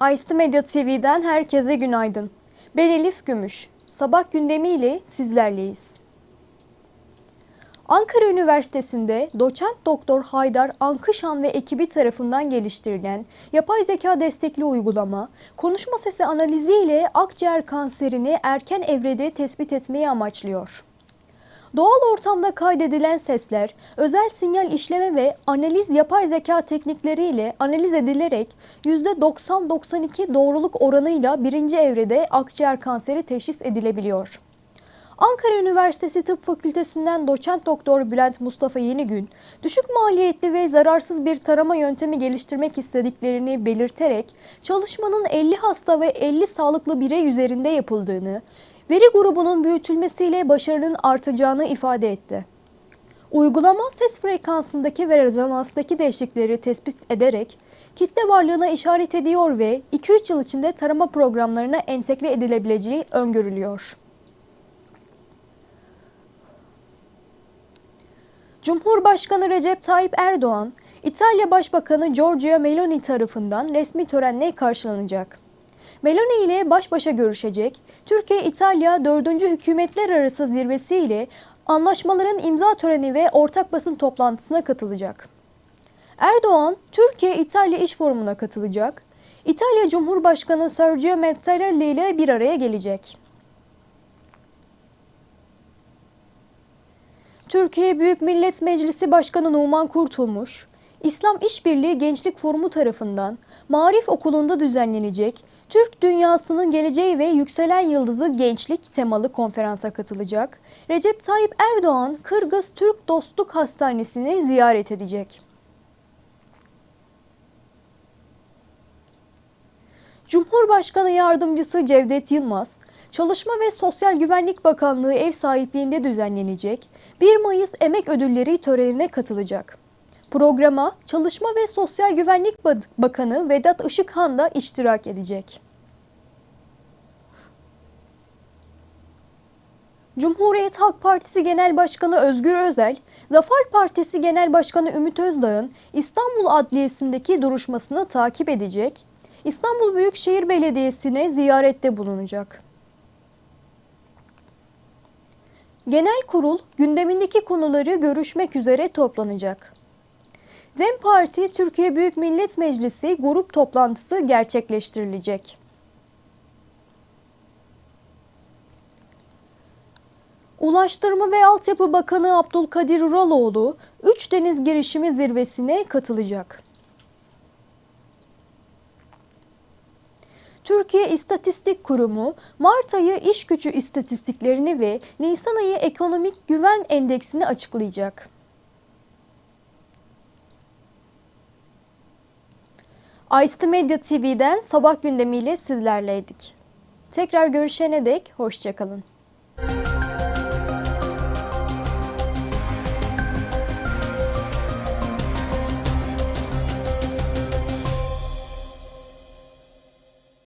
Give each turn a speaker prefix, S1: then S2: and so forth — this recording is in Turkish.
S1: Ayslı Medya TV'den herkese günaydın. Ben Elif Gümüş. Sabah gündemiyle sizlerleyiz. Ankara Üniversitesi'nde doçent doktor Haydar Ankışan ve ekibi tarafından geliştirilen yapay zeka destekli uygulama, konuşma sesi analizi ile akciğer kanserini erken evrede tespit etmeyi amaçlıyor. Doğal ortamda kaydedilen sesler, özel sinyal işleme ve analiz yapay zeka teknikleriyle analiz edilerek %90-92 doğruluk oranıyla birinci evrede akciğer kanseri teşhis edilebiliyor. Ankara Üniversitesi Tıp Fakültesinden doçent doktor Bülent Mustafa Yenigün, düşük maliyetli ve zararsız bir tarama yöntemi geliştirmek istediklerini belirterek çalışmanın 50 hasta ve 50 sağlıklı birey üzerinde yapıldığını, veri grubunun büyütülmesiyle başarının artacağını ifade etti. Uygulama ses frekansındaki ve rezonanstaki değişiklikleri tespit ederek kitle varlığına işaret ediyor ve 2-3 yıl içinde tarama programlarına entegre edilebileceği öngörülüyor. Cumhurbaşkanı Recep Tayyip Erdoğan, İtalya Başbakanı Giorgia Meloni tarafından resmi törenle karşılanacak. Meloni ile baş başa görüşecek, Türkiye-İtalya 4. Hükümetler Arası Zirvesi ile anlaşmaların imza töreni ve ortak basın toplantısına katılacak. Erdoğan, Türkiye-İtalya İş Forumu'na katılacak. İtalya Cumhurbaşkanı Sergio Mattarella ile bir araya gelecek. Türkiye Büyük Millet Meclisi Başkanı Numan Kurtulmuş, İslam İşbirliği Gençlik Forumu tarafından Marif Okulu'nda düzenlenecek Türk Dünyasının Geleceği ve Yükselen Yıldızı Gençlik temalı konferansa katılacak. Recep Tayyip Erdoğan, Kırgız Türk Dostluk Hastanesi'ni ziyaret edecek. Cumhurbaşkanı Yardımcısı Cevdet Yılmaz, Çalışma ve Sosyal Güvenlik Bakanlığı ev sahipliğinde düzenlenecek 1 Mayıs Emek Ödülleri törenine katılacak. Programa Çalışma ve Sosyal Güvenlik Bakanı Vedat Işıkhan da iştirak edecek. Cumhuriyet Halk Partisi Genel Başkanı Özgür Özel, Zafer Partisi Genel Başkanı Ümit Özdağ'ın İstanbul Adliyesi'ndeki duruşmasını takip edecek, İstanbul Büyükşehir Belediyesi'ne ziyarette bulunacak. Genel kurul gündemindeki konuları görüşmek üzere toplanacak. DEM Parti Türkiye Büyük Millet Meclisi grup toplantısı gerçekleştirilecek. Ulaştırma ve Altyapı Bakanı Abdülkadir Uraloğlu, Üç Deniz Girişimi Zirvesi'ne katılacak. Türkiye İstatistik Kurumu Mart ayı iş gücü istatistiklerini ve Nisan ayı ekonomik güven endeksini açıklayacak. Ayslı Medya TV'den sabah gündemiyle sizlerleydik. Tekrar görüşene dek hoşçakalın.